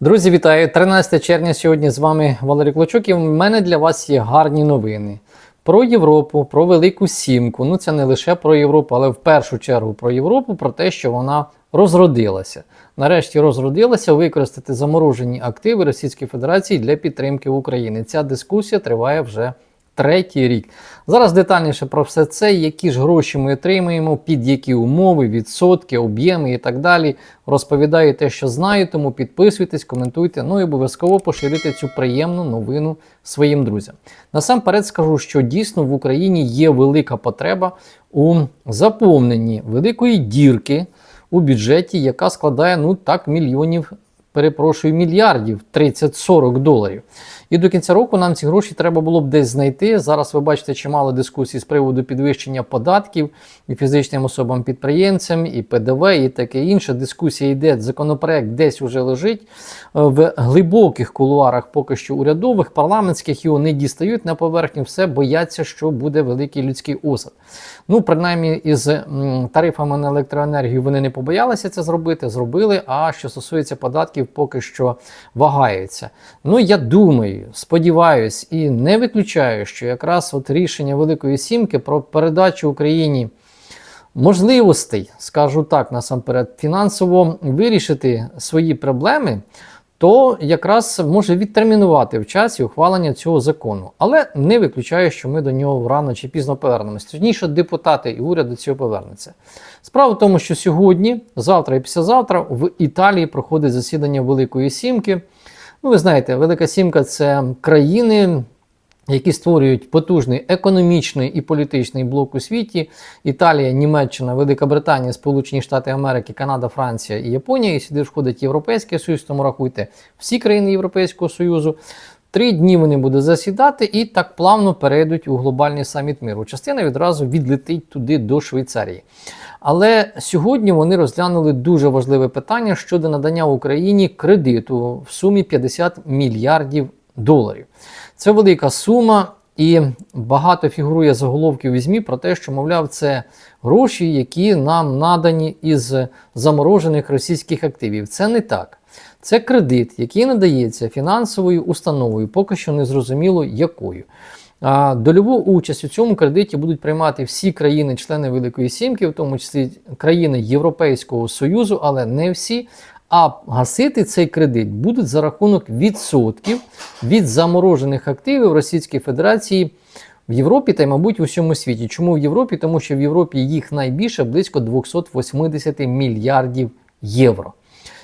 Друзі, вітаю! 13 червня сьогодні з вами Валерій Клочук і в мене для вас є гарні новини. Про Європу, про Велику Сімку. Ну це не лише про Європу, але в першу чергу про Європу, про те, що вона розродилася. Нарешті розродилася використати заморожені активи Російської Федерації для підтримки України. Ця дискусія триває вже третій рік. Зараз детальніше про все це, які ж гроші ми отримаємо, під які умови, відсотки, об'єми і так далі. Розповідаю те, що знаю, тому підписуйтесь, коментуйте, ну і обов'язково поширюйте цю приємну новину своїм друзям. Насамперед скажу, що дійсно в Україні є велика потреба у заповненні великої дірки у бюджеті, яка складає ну так мільйонів. Перепрошую, мільярдів 30-40 доларів. І до кінця року нам ці гроші треба було б десь знайти. Зараз ви бачите чимало дискусій з приводу підвищення податків і фізичним особам-підприємцям, і ПДВ, і таке інше. Дискусія йде, законопроект десь уже лежить е, в глибоких кулуарах, поки що урядових, парламентських його не дістають на поверхню, все бояться, що буде великий людський осад. Ну, принаймні, із тарифами на електроенергію вони не побоялися це зробити, зробили. А що стосується податків, поки що вагаються. Ну, я думаю, сподіваюсь і не виключаю, що якраз от рішення Великої Сімки про передачу Україні можливостей, скажу так насамперед, фінансово вирішити свої проблеми. То якраз може відтермінувати в часі ухвалення цього закону, але не виключаю, що ми до нього рано чи пізно повернемось. Точніше, депутати і уряд до цього повернуться. Справа в тому, що сьогодні, завтра і післязавтра в Італії проходить засідання Великої Сімки. Ну, ви знаєте, Велика Сімка це країни, які створюють потужний економічний і політичний блок у світі: Італія, Німеччина, Велика Британія, Сполучені Штати Америки, Канада, Франція і Японія. І сюди входить Європейський Союз, тому рахуйте всі країни Європейського Союзу. Три дні вони будуть засідати і так плавно перейдуть у глобальний саміт миру. Частина відразу відлетить туди до Швейцарії. Але сьогодні вони розглянули дуже важливе питання щодо надання Україні кредиту в сумі 50 мільярдів доларів. Це велика сума, і багато фігурує заголовків у ЗМІ про те, що, мовляв, це гроші, які нам надані із заморожених російських активів. Це не так. Це кредит, який надається фінансовою установою, поки що не зрозуміло якою. Дольову участь у цьому кредиті будуть приймати всі країни-члени Великої Сімки, в тому числі країни Європейського Союзу, але не всі. А гасити цей кредит будуть за рахунок відсотків від заморожених активів Російської Федерації в Європі та й, мабуть, в усьому світі. Чому в Європі? Тому що в Європі їх найбільше близько 280 мільярдів євро.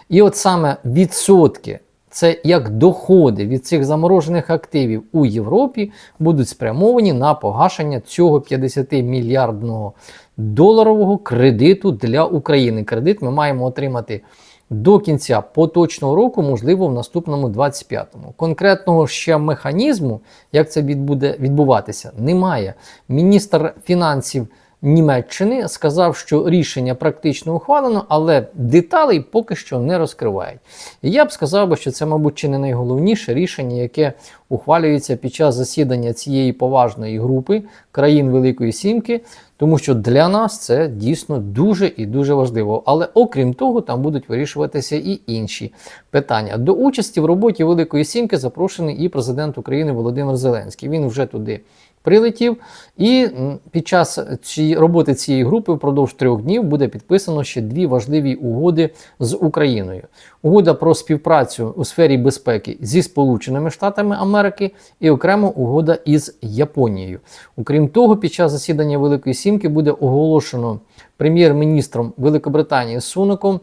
І от саме відсотки, це як доходи від цих заморожених активів у Європі, будуть спрямовані на погашення цього 50 мільярдного доларового кредиту для України. Кредит ми маємо отримати до кінця поточного року, можливо, в наступному 25-му. Конкретного ще механізму, як це буде відбуватися, немає. Міністр фінансів. Німеччини сказав, що рішення практично ухвалено, але деталей поки що не розкривають. Я б сказав, що це, мабуть, чи не найголовніше рішення, яке ухвалюється під час засідання цієї поважної групи країн Великої Сімки, тому що для нас це дійсно дуже і дуже важливо. Але окрім того, там будуть вирішуватися і інші питання. До участі в роботі Великої Сімки запрошений і президент України Володимир Зеленський. Він вже туди прилетів, і під час цієї роботи цієї групи впродовж трьох днів буде підписано ще дві важливі угоди з Україною: угода про співпрацю у сфері безпеки зі Сполученими Штатами Америки і окремо угода із Японією. Окрім того, під час засідання Великої Сімки буде оголошено прем'єр-міністром Великобританії Суноком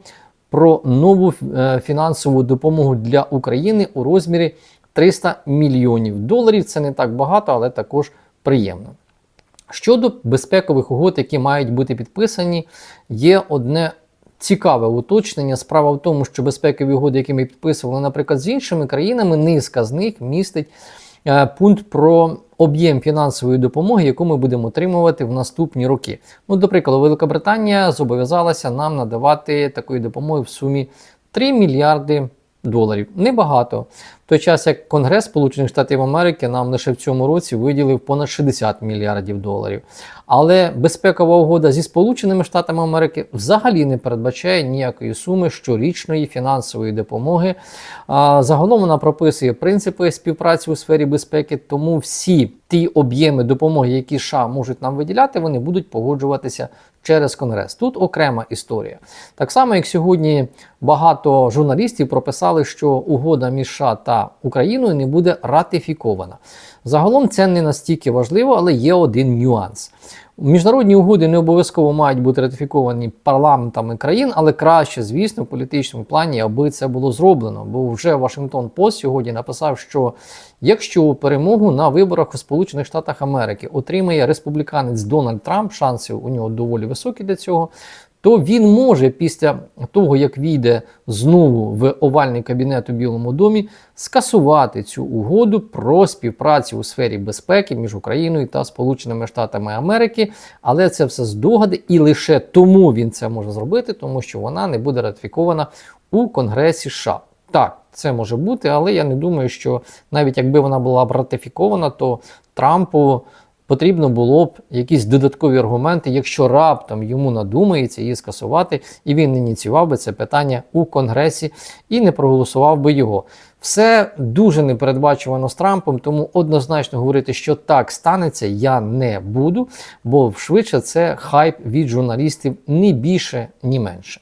про нову е, фінансову допомогу для України у розмірі 300 мільйонів доларів. Це не так багато, але також приємно. Щодо безпекових угод, які мають бути підписані, є одне цікаве уточнення. Справа в тому, що безпекові угоди, які ми підписували, наприклад, з іншими країнами, низка з них містить е, пункт про об'єм фінансової допомоги, яку ми будемо отримувати в наступні роки. Ну, до прикладу, Великобританія зобов'язалася нам надавати такої допомоги в сумі 3 мільярди доларів. Небагато. В той час як Конгрес Сполучених Штатів Америки нам лише в цьому році виділив понад 60 мільярдів доларів. Але безпекова угода зі Сполученими Штатами Америки взагалі не передбачає ніякої суми щорічної фінансової допомоги. Загалом вона прописує принципи співпраці у сфері безпеки, тому всі ті об'єми допомоги, які США можуть нам виділяти, вони будуть погоджуватися через Конгрес. Тут окрема історія. Так само, як сьогодні багато журналістів прописали, що угода між США та Україною не буде ратифікована. Загалом це не настільки важливо, але є один нюанс. Міжнародні угоди не обов'язково мають бути ратифіковані парламентами країн, але краще, звісно, в політичному плані, аби це було зроблено. Бо вже Вашингтон Пост сьогодні написав, що якщо перемогу на виборах у Сполучених Штатах Америки отримає республіканець Дональд Трамп, шанси у нього доволі високі для цього. То він може після того, як війде знову в овальний кабінет у Білому домі, скасувати цю угоду про співпрацю у сфері безпеки між Україною та Сполученими Штатами Америки. Але це все здогади, і лише тому він це може зробити, тому що вона не буде ратифікована у Конгресі США. Так, це може бути, але я не думаю, що навіть якби вона була б ратифікована, то Трампу потрібно було б якісь додаткові аргументи, якщо раптом йому надумається її скасувати, і він ініціював би це питання у Конгресі і не проголосував би його. Все дуже непередбачувано з Трампом, тому однозначно говорити, що так станеться, я не буду, бо швидше це хайп від журналістів ні більше, ні менше.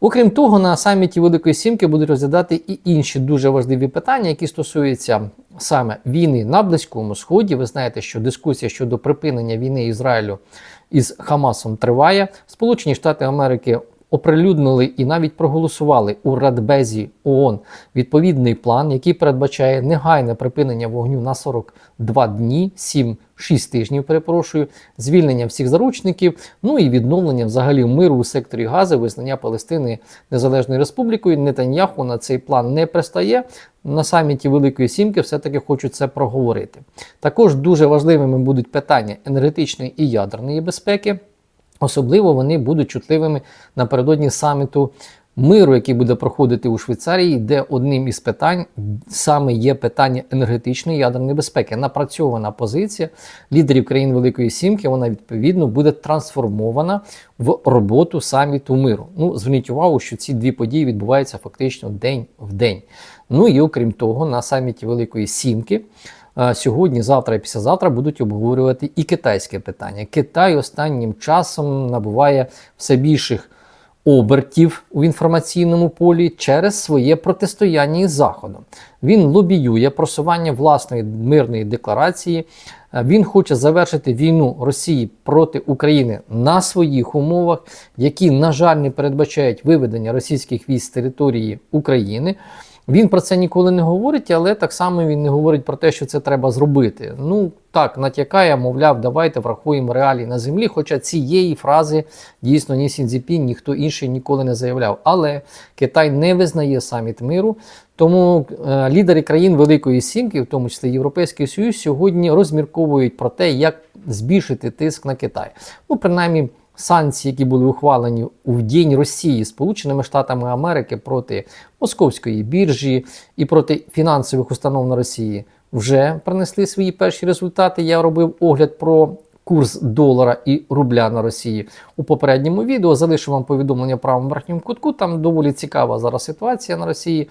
Окрім того, на саміті Великої Сімки будуть розглядати і інші дуже важливі питання, які стосуються саме війни на Близькому Сході. Ви знаєте, що дискусія щодо припинення війни Ізраїлю із Хамасом триває. Сполучені Штати Америки оприлюднили і навіть проголосували у Радбезі ООН відповідний план, який передбачає негайне припинення вогню на 42 дні, 7 6 тижнів, перепрошую, звільнення всіх заручників, ну і відновлення взагалі миру у секторі Гази, визнання Палестини Незалежною Республікою. Нетаньяху на цей план не пристає. На саміті Великої Сімки все-таки хочуть це проговорити. Також дуже важливими будуть питання енергетичної і ядерної безпеки. Особливо вони будуть чутливими напередодні саміту миру, який буде проходити у Швейцарії, де одним із питань саме є питання енергетичної ядерної безпеки. Напрацьована позиція лідерів країн Великої Сімки, вона відповідно буде трансформована в роботу саміту миру. Ну, зверніть увагу, що ці дві події відбуваються фактично день в день. Ну і окрім того, на саміті Великої Сімки. Сьогодні, завтра і післязавтра будуть обговорювати і китайське питання. Китай останнім часом набуває все більших обертів у інформаційному полі через своє протистояння із Заходом. Він лобіює просування власної мирної декларації. Він хоче завершити війну Росії проти України на своїх умовах, які, на жаль, не передбачають виведення російських військ з території України. Він про це ніколи не говорить, але так само він не говорить про те, що це треба зробити. Ну так, натякає, мовляв, давайте врахуємо реалії на землі. Хоча цієї фрази дійсно ні Сінзіпін, ніхто інший ніколи не заявляв. Але Китай не визнає саміт миру. Тому е, лідери країн Великої Сімки, в тому числі Європейський Союз, сьогодні розмірковують про те, як збільшити тиск на Китай. Ну, принаймні санкції, які були ухвалені у День Росії Сполученими Штатами Америки проти Московської біржі і проти фінансових установ на Росії, вже принесли свої перші результати. Я робив огляд про. Курс долара і рубля на Росії у попередньому відео залишу вам повідомлення в правому верхньому кутку. Там доволі цікава зараз ситуація на Росії.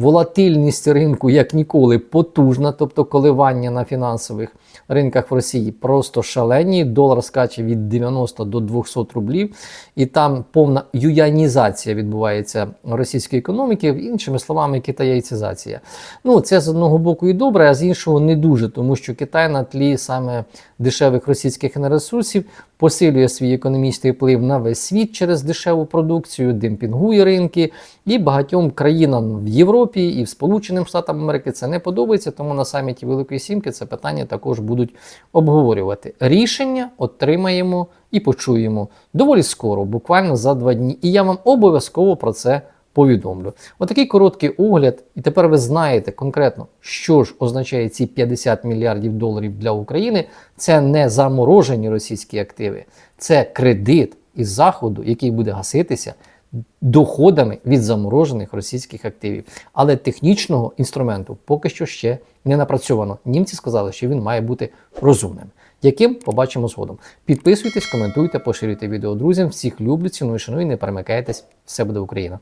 Волатильність ринку як ніколи потужна, тобто коливання на фінансових ринках в Росії просто шалені. Долар скаче від 90 до 200 рублів, і там повна юянізація відбувається російської економіки, іншими словами, китаєцизація. Ну, це з одного боку і добре, а з іншого не дуже, тому що Китай на тлі саме дешевих російських енергоресурсів посилює свій економічний вплив на весь світ через дешеву продукцію, демпінгує ринки, і багатьом країнам в Європі і в Сполученим Штатам Америки це не подобається. Тому на саміті Великої Сімки це питання також будуть обговорювати. Рішення отримаємо і почуємо доволі скоро, буквально за два дні. І я вам обов'язково про це. Повідомлю. Отакий короткий огляд, і тепер ви знаєте конкретно, що ж означає ці 50 мільярдів доларів для України. Це не заморожені російські активи, це кредит із Заходу, який буде гаситися доходами від заморожених російських активів. Але технічного інструменту поки що ще не напрацьовано. Німці сказали, що він має бути розумним. Яким побачимо згодом. Підписуйтесь, коментуйте, поширюйте відео друзям. Всіх люблю, ціную, шаную, не перемикайтесь. Все буде Україна!